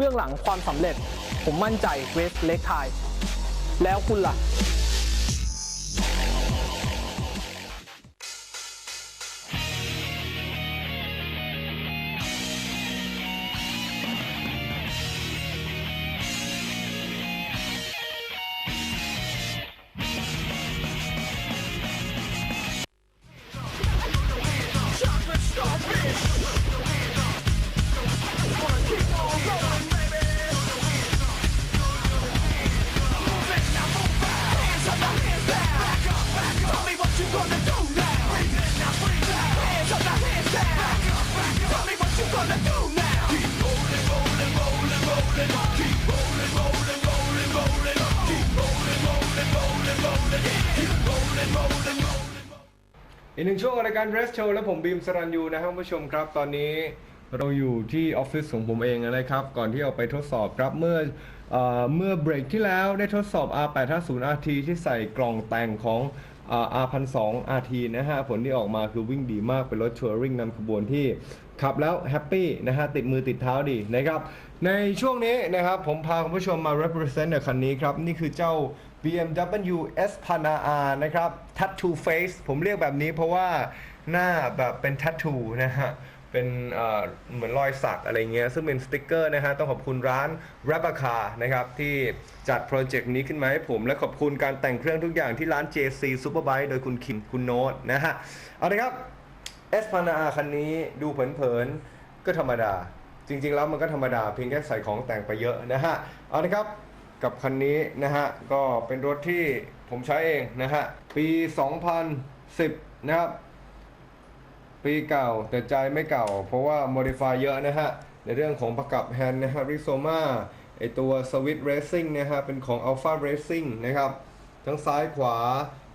เบื้องหลังความสำเร็จ ผมมั่นใจเวสเล็กไทยแล้วคุณล่ะ อีกหนึ่งช่วงรายการ Rest Show และผมบีมสรันยูนะครับผู้ชมครับ ตอนนี้เราอยู่ที่ออฟฟิศของผมเองนะครับ ก่อนที่เอาไปทดสอบครับเมื่อเออเมื่อเบรกที่แล้วได้ทดสอบ R850 RT ที่ใส่กล่องแต่งของ R1002 RT นะฮะ ผลที่ออกมาคือวิ่งดีมาก เป็นรถทัวริงนำขบวนที่ขับแล้วแฮปปี้นะฮะ ติดมือติดเท้าดีนะครับ ในช่วงนี้นะครับ ผมพาคุณผู้ชมมา represent ในคันนี้ครับ นี่คือเจ้า BMW S 1 0 0 R นะครับ Tattoo Face ผมเรียกแบบนี้เพราะว่าหน้าแบบเป็น Tattoo นะฮะ เป็นเหมือนรอยสักอะไรเงี้ย ซึ่งเป็นสติกเกอร์นะฮะ ต้องขอบคุณร้าน r a b a c a นะครับ ที่จัดโปรเจกต์นี้ขึ้นมาให้ผม และขอบคุณการแต่งเครื่องทุกอย่างที่ร้าน JC Superbike โดยคุณคิมคุณโน้ตนะฮะ เอาละครับ S 1 0 0 R คันนี้ดูเผินๆก็ธรรมดา จริงๆแล้วมันก็ธรรมดาเพียงแค่ใส่ของแต่งไปเยอะนะฮะ เอาละครับ กับคันนี้นะฮะก็เป็นรถที่ผมใช้เองนะฮะปี 2010 นะครับปีเก่าแต่ใจไม่เก่า เพราะว่า modify เยอะนะฮะ ในเรื่องของประกับแฮนด์นะฮะริโซมาไอตัวสวิตเรซิ่งนะฮะเป็นของ Alpha Racing นะครับ ทั้งซ้ายขวา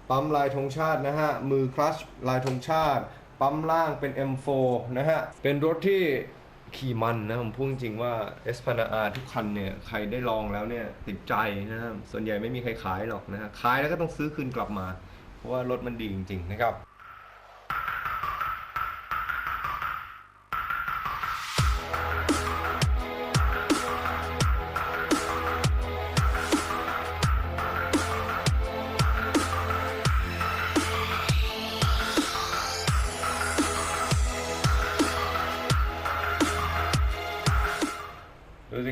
ปั๊มลายธงชาตินะฮะ มือคลัชลายธงชาติ ปั๊มล่างเป็น M4 นะฮะ เป็นรถที่ ขี่มันนะผมพูดจริงว่า s p a n a R ทุกคันเนี่ยใครได้ลองแล้วเนี่ยติดใจนะครับส่วนใหญ่ไม่มีใครขายหรอกนะฮะขายแล้วก็ต้องซื้อคืนกลับมา เพราะว่ารถมันดีจริง ๆ นะครับ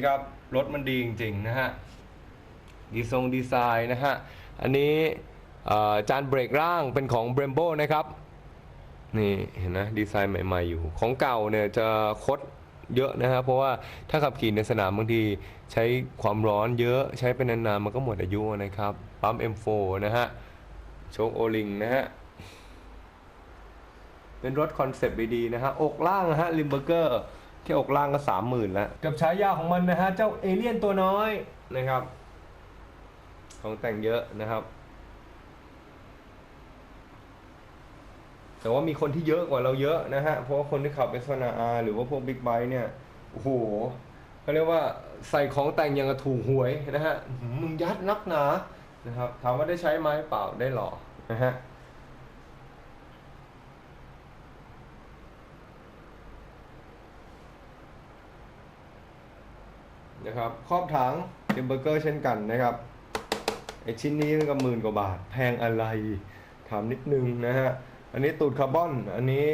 ครับ รถมันดีจริงๆนะฮะ ดีทรงดีไซน์นะฮะ อันนี้จานเบรกร่างเป็นของ Brembo นะครับ นี่เห็นนะดีไซน์ใหม่ๆอยู่ ของเก่าเนี่ยจะคดเยอะนะครับเพราะว่าถ้าขับขี่ในสนามบางทีใช้ความร้อนเยอะใช้เป็นนานๆมันก็หมดอายุนะครับ ปั๊ม M4 นะฮะ โชคโอลิงนะฮะเป็นรถคอนเซปต์ดีๆนะฮะ อกล่างนะฮะลิมเบอร์เกอร์ แค่อกล่างก็สามหมื่นแล้วกับฉายาของมันนะฮะ เจ้าเอเลี่ยนตัวน้อยนะครับ ของแต่งเยอะนะครับ แต่ว่ามีคนที่เยอะกว่าเราเยอะนะฮะ เพราะว่าคนที่ขับเอสนาอาหรือว่าพวกบิ๊กไบค์เนี่ย โอ้โหเขาเรียกว่าใส่ของแต่งอย่างกับถูกหวยนะฮะ มึงยัดนักหนานะครับ ถามว่าได้ใช้ไหมเปล่าได้หรอนะฮะ นะครับครอบถังเดมเบอร์เกอร์เช่นกันนะครับไอชิ้นนี้มันก็หมื่นกว่าบาท แพงอะไรถามนิดนึงนะฮะอันนี้ตูดคาร์บอนอันนี้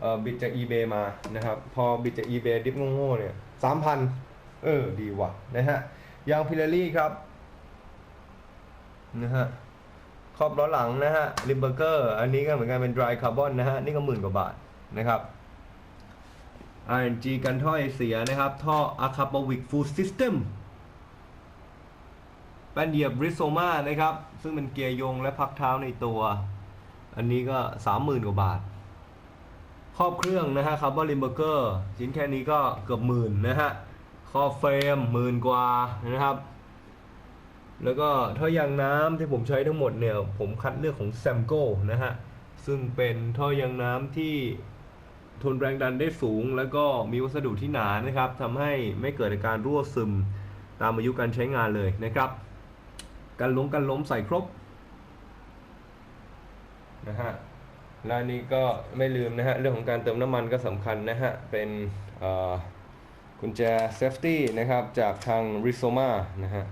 เออบิดจาก eBay มานะครับ พอบิดจาก eBay ดิฟโง่ๆเนี่ยสามพันเออ ดีว่ะนะฮะยางพิลารี่ครับนะฮะครอบล้อหลังนะฮะริมเบอร์เกอร์ อันนี้ก็เหมือนกันเป็น dry carbon นะฮะ นี่ก็หมื่นกว่าบาทนะครับ RNG กันท่อไอเสียนะครับ ท่อ a c a p o v i c Full System แป้นเหยียบ r i s o m a นะครับ ซึ่งเป็นเกียร์ยงและพักเท้าในตัว อันนี้ก็ 30,000 กว่าบาท ครอบเครื่องนะฮะคาร์บอนลิมเบอร์เกอร์ชิ้นแค่นี้ก็เกือบหมื่นนะฮะครอบเฟรมหมื่นกว่านะครับ แล้วก็ท่อยางน้ำที่ผมใช้ทั้งหมดเนี่ย ผมคัดเลือกของ s a m g o นะฮะ ซึ่งเป็นท่อยางน้ำที่ ทนแรงดันได้สูง แล้วก็มีวัสดุที่หนานะครับทำให้ไม่เกิดอาการรั่วซึมตามอายุการใช้งานเลยนะครับการล้มกันล้มใส่ครบนะฮะและนี้ก็ไม่ลืมนะฮะเรื่องของการเติมน้ำมันก็สำคัญนะฮะเป็นกุญแจ safety นะครับจากทาง r i z o m a นะฮะ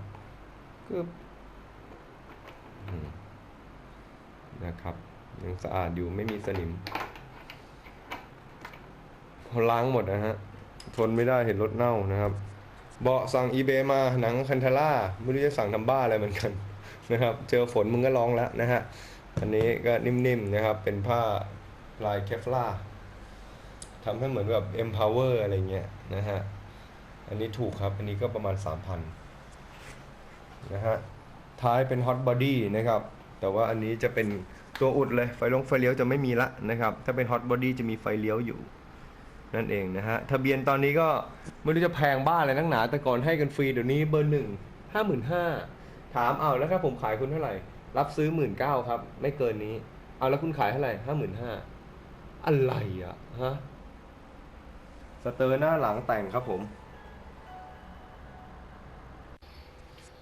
ก็นะครับยังสะอาดอยู่ไม่มีสนิม เขาล้างหมดนะฮะ ทนไม่ได้เห็นรถเน่านะครับ เบาะสั่ง eBay มาหนังคันทาร่าไม่รู้จะสั่งทำบ้าอะไรเหมือนกันนะครับ เจอฝนมึงก็ร้องแล้วนะฮะ อันนี้ก็นิ่มๆนะครับ เป็นผ้าลายเคฟลาทำให้เหมือนแบบ empower อะไรเงี้ยนะฮะ อันนี้ถูกครับ อันนี้ก็ประมาณ 3,000นะฮะ ท้ายเป็น hot body นะครับ แต่ว่าอันนี้จะเป็นตัวอุดเลย ไฟลงไฟเลี้ยวจะไม่มีละนะครับ ถ้าเป็น hot body จะมีไฟเลี้ยวอยู่ นั่นเองนะฮะ ทะเบียนตอนนี้ก็ไม่รู้จะแพงบ้าอะไรนักหนา แต่ก่อนให้กันฟรีเดี๋ยวนี้เบอร์หนึ่งห้าหมื่นห้าถามเอาแล้วถ้าผมขายคุณเท่าไหร่ รับซื้อหมื่นเก้าครับ ไม่เกินนี้ เอาแล้วคุณขายเท่าไหร่ห้าหมื่นห้าอะไรอะฮะ สเตอร์หน้าหลังแต่งครับผม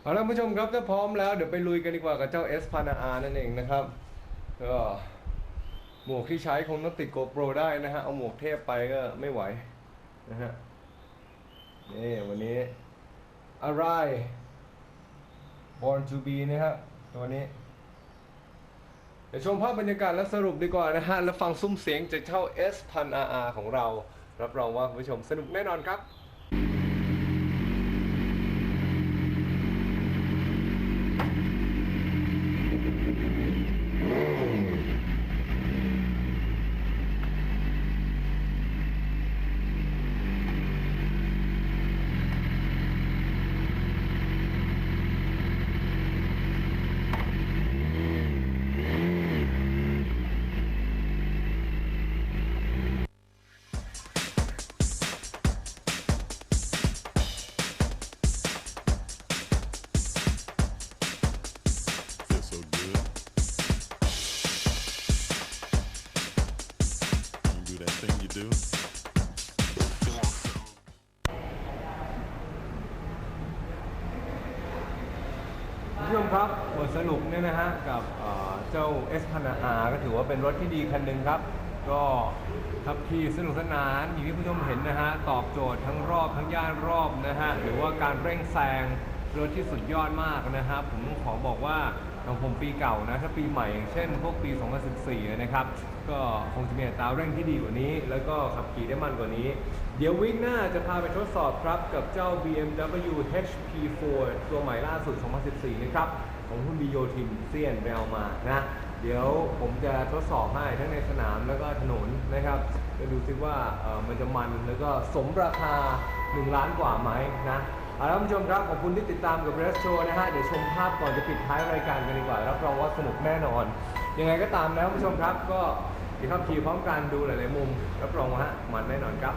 เอาละผู้ชมครับถ้าพร้อมแล้วเดี๋ยวไปลุยกันดีกว่ากับเจ้า S พันอานั่นเองนะครับก็ หมวกที่ใช้คงต้องติดโกโปรได้นะฮะ เอาหมวกเทพไปก็ไม่ไหวนะฮะ นี่วันนี้อะไร Born to be นะครับตัวนี้ เดี๋ยวชมภาพบรรยากาศและสรุปดีกว่านะฮะ แล้วฟังซุ้มเสียงจากเจ้า S พัน RR ของเรา รับรองว่าคุณผู้ชมสนุกแน่นอนครับ สรุปเนี่ยนะฮะกับเอ่อเจ้า S พันอาก็ถือว่าเป็นรถที่ดีคันหนึ่งครับ ก็ขับขี่สนุกสนานอย่างที่ผู้ชมเห็นนะฮะตอบโจทย์ทั้งรอบทั้งย่านรอบนะฮะหรือว่าการเร่งแซงรถที่สุดยอดมากนะครับผมขอบอกว่าของผมปีเก่านะถ้าปีใหม่อย่างเช่น พวกปี 2014 นะครับ ก็คงจะมีอัตราเร่งที่ดีกว่านี้ แล้วก็ขับขี่ได้มันกว่านี้ เดี๋ยววิกหน้าจะพาไปทดสอบครับ กับเจ้า BMW HP4 ตัวใหม่ล่าสุด 2014 นะครับ ของคุณบีโยทินเซียนไปเอามานะเดี๋ยวผมจะทดสอบให้ทั้งในสนามแล้วก็ถนนนะครับจะดูซิว่ามันจะมันแล้วก็สมราคา 1 ล้านกว่าไหมนะเอาละคุณผู้ชมครับขอบคุณที่ติดตามกับเรสโชนะฮะเดี๋ยวชมภาพก่อนจะปิดท้ายรายการกันดีกว่ารับรองว่าสนุกแน่นอน ยังไงก็ตามนะคุณผู้ชมครับก็เดี๋ยวขับขี่พร้อมกันดูหลายๆมุมรับรองว่ามันแน่นอนครับ